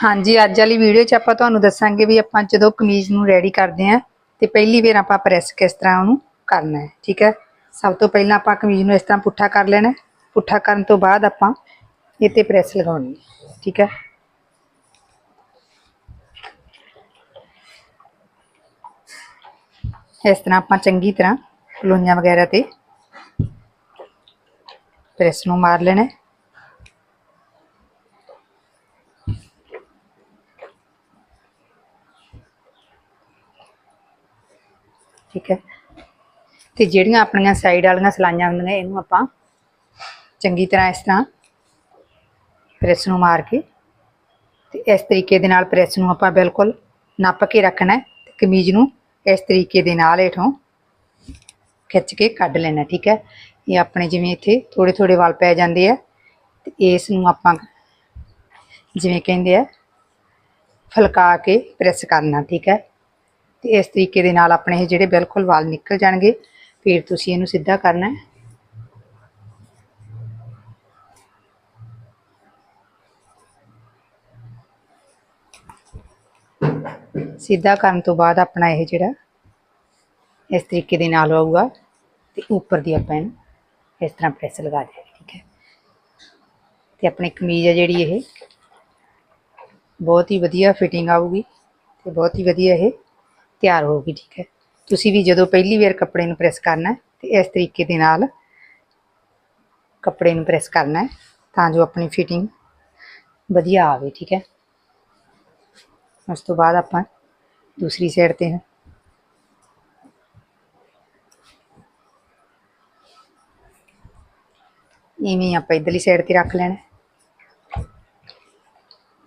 ਹਾਂਜੀ, ਅੱਜ ਵਾਲੀ ਵੀਡੀਓ 'ਚ ਆਪਾਂ ਤੁਹਾਨੂੰ ਦੱਸਾਂਗੇ ਵੀ ਆਪਾਂ ਜਦੋਂ ਕਮੀਜ਼ ਨੂੰ ਰੈਡੀ ਕਰਦੇ ਆਂ ਤੇ ਪਹਿਲੀ ਵਾਰ ਆਪਾਂ ਪ੍ਰੈਸ ਕਿਸ ਤਰ੍ਹਾਂ ਉਹਨੂੰ ਕਰਨਾ ਹੈ, ਠੀਕ ਹੈ? ਸਭ ਤੋਂ ਪਹਿਲਾਂ ਆਪਾਂ ਕਮੀਜ਼ ਨੂੰ ਇਸ ਤਰ੍ਹਾਂ ਪੁੱਠਾ ਕਰ ਲੈਣਾ ਪੁੱਠਾ ਕਰਨ ਤੋਂ ਬਾਅਦ ਆਪਾਂ ਇਹ ਤੇ ਪ੍ਰੈਸ ਲਗਾਉਣੀ ਠੀਕ ਹੈ? ਇਸ ਤਰ੍ਹਾਂ ਆਪਾਂ ਚੰਗੀ ਤਰ੍ਹਾਂ ਪਲੋਈਆਂ ਵਗੈਰਾ ਤੇ ਪ੍ਰੈਸ ਨੂੰ ਮਾਰ ਲੈਣਾ ਠੀਕ ਹੈ। ਤੇ ਜਿਹੜੀਆਂ ਆਪਣੀਆਂ ਸਾਈਡ ਵਾਲੀਆਂ ਸਲਾਈਆਂ ਹੁੰਦੀਆਂ ਇਹਨੂੰ ਆਪਾਂ ਚੰਗੀ ਤਰ੍ਹਾਂ ਇਸ ਤਰ੍ਹਾਂ ਪ੍ਰੈਸ ਨੂੰ ਮਾਰ ਕੇ ਤੇ ਇਸ ਤਰੀਕੇ ਦੇ ਨਾਲ ਪ੍ਰੈਸ ਨੂੰ ਆਪਾਂ ਬਿਲਕੁਲ ਨੱਪ ਕੇ ਰੱਖਣਾ ਹੈ ਤੇ ਕਮੀਜ਼ ਨੂੰ ਇਸ ਤਰੀਕੇ ਦੇ ਨਾਲ ਹੇਠੋਂ ਖਿੱਚ ਕੇ ਕੱਢ ਲੈਣਾ, ਠੀਕ ਹੈ। ਇਹ ਆਪਣੇ ਜਿਵੇਂ ਇੱਥੇ ਥੋੜੇ ਥੋੜੇ ਵਾਲ ਪੈ ਜਾਂਦੇ ਆ ਤੇ ਇਸ ਨੂੰ ਆਪਾਂ ਜਿਵੇਂ ਕਹਿੰਦੇ ਆ, ਫਲਕਾ ਕੇ ਪ੍ਰੈਸ ਕਰਨਾ, ਠੀਕ ਹੈ। ਤੇ ਇਸ ਤਰੀਕੇ ਦੇ ਨਾਲ ਆਪਣੇ ਇਹ ਜਿਹੜੇ ਬਿਲਕੁਲ ਵਾਲ ਨਿਕਲ ਜਾਣਗੇ, ਫਿਰ ਤੁਸੀਂ ਇਹਨੂੰ ਸਿੱਧਾ ਕਰਨਾ ਹੈ। ਸਿੱਧਾ ਕਰਨ ਤੋਂ ਬਾਅਦ ਆਪਣਾ ਇਹ ਜਿਹੜਾ ਇਸ ਤਰੀਕੇ ਦੇ ਨਾਲ ਆਊਗਾ ਤੇ ਉੱਪਰ ਦੀ ਆਪਾਂ ਇਹਨੂੰ ਇਸ ਤਰ੍ਹਾਂ ਪ੍ਰੈਸ ਲਗਾ ਦੇ ਠੀਕ ਹੈ। ਤੇ ਆਪਣੀ ਕਮੀਜ਼ ਹੈ ਜਿਹੜੀ ਇਹ, ਬਹੁਤ ਹੀ ਵਧੀਆ ਫਿਟਿੰਗ ਆਊਗੀ ਤੇ ਬਹੁਤ ਹੀ ਵਧੀਆ ਇਹ ਤਿਆਰ ਹੋਊਗੀ, ਠੀਕ ਹੈ। ਤੁਸੀਂ ਵੀ ਜਦੋਂ ਪਹਿਲੀ ਵਾਰ ਕੱਪੜੇ ਨੂੰ ਪ੍ਰੈਸ ਕਰਨਾ ਹੈ, ਤੇ ਇਸ ਤਰੀਕੇ ਦੇ ਨਾਲ ਕੱਪੜੇ ਨੂੰ ਪ੍ਰੈਸ ਕਰਨਾ ਹੈ, ਤਾਂ ਜੋ ਆਪਣੀ ਫਿਟਿੰਗ ਵਧੀਆ ਆਵੇ, ਠੀਕ ਹੈ। ਉਸ ਤੋਂ ਬਾਅਦ ਆਪਾਂ ਦੂਸਰੀ ਸਾਈਡ ਤੇ ਹੈ। ਇਵੇਂ ਹੀ ਆਪਾਂ ਇਧਰਲੀ ਸਾਈਡ ਤੇ ਰੱਖ ਲੈਣਾ ਹੈ।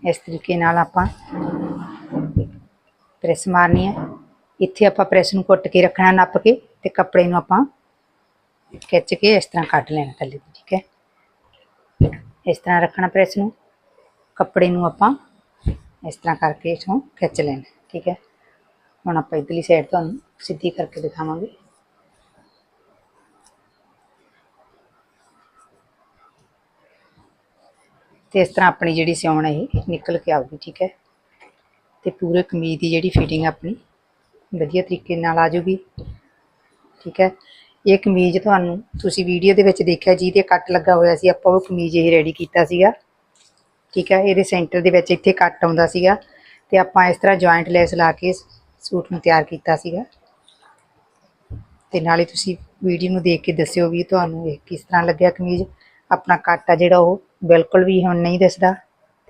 ਇਸ ਤਰੀਕੇ ਨਾਲ ਆਪਾਂ ਪ੍ਰੈਸ ਮਾਰਨੀ ਹੈ। ਇੱਥੇ ਆਪਾਂ ਪ੍ਰੈਸ ਨੂੰ ਕੁੱਟ ਕੇ ਰੱਖਣਾ, ਨੱਪ ਕੇ ਤੇ ਕੱਪੜੇ ਨੂੰ ਆਪਾਂ ਖਿੱਚ ਕੇ ਇਸ ਤਰ੍ਹਾਂ ਕੱਢ ਲੈਣਾ ਥੱਲੇ ਠੀਕ ਹੈ? ਇਸ ਤਰ੍ਹਾਂ ਰੱਖਣਾ ਪ੍ਰੈਸ ਨੂੰ, ਕੱਪੜੇ ਨੂੰ ਆਪਾਂ ਇਸ ਤਰ੍ਹਾਂ ਕਰਕੇ ਇਥੋਂ ਖਿੱਚ ਲੈਣਾ, ਠੀਕ ਹੈ? ਹੁਣ ਆਪਾਂ ਇਧਰਲੀ ਸਾਈਡ ਤੁਹਾਨੂੰ ਸਿੱਧੀ ਕਰਕੇ ਦਿਖਾਵਾਂਗੇ। ਤੇ ਇਸ ਤਰ੍ਹਾਂ ਆਪਣੀ ਜਿਹੜੀ ਸਿਉਣ ਹੈ ਇਹ ਨਿਕਲ ਕੇ ਆਊਗੀ, ਠੀਕ ਹੈ? ਤੇ ਪੂਰੇ ਕਮੀਜ਼ ਦੀ ਜਿਹੜੀ ਫਿਟਿੰਗ ਆਪਣੀ ਵਧੀਆ ਤਰੀਕੇ ਨਾਲ ਆ ਜਾਊਗੀ। ਠੀਕ ਹੈ। ਇਹ ਕਮੀਜ਼ ਤੁਹਾਨੂੰ ਤੁਸੀਂ ਵੀਡੀਓ ਦੇ ਵਿੱਚ ਦੇਖਿਆ, ਜਿਹਦੇ ਕੱਟ ਲੱਗਾ ਹੋਇਆ ਸੀ, ਆਪਾਂ ਉਹ ਕਮੀਜ਼ ਇਹ ਰੈਡੀ ਕੀਤਾ ਸੀਗਾ। ਠੀਕ ਹੈ। ਇਹਦੇ ਸੈਂਟਰ ਦੇ ਵਿੱਚ ਇੱਥੇ ਕੱਟ ਆਉਂਦਾ ਸੀਗਾ। ਤੇ ਆਪਾਂ ਇਸ ਤਰ੍ਹਾਂ ਜੁਆਇੰਟ ਲੈਸ ਲਾ ਕੇ ਸੂਟ ਨੂੰ ਤਿਆਰ ਕੀਤਾ ਸੀਗਾ। ਤੇ ਨਾਲੇ ਤੁਸੀਂ ਵੀਡੀਓ ਨੂੰ ਦੇਖ ਕੇ ਦੱਸਿਓ ਵੀ ਤੁਹਾਨੂੰ ਇਹ ਕਿਸ ਤਰ੍ਹਾਂ ਲੱਗਿਆ ਕਮੀਜ਼। ਆਪਣਾ ਕੱਟ ਆ ਜਿਹੜਾ ਉਹ ਬਿਲਕੁਲ ਵੀ ਹੁਣ ਨਹੀਂ ਦਿਸਦਾ।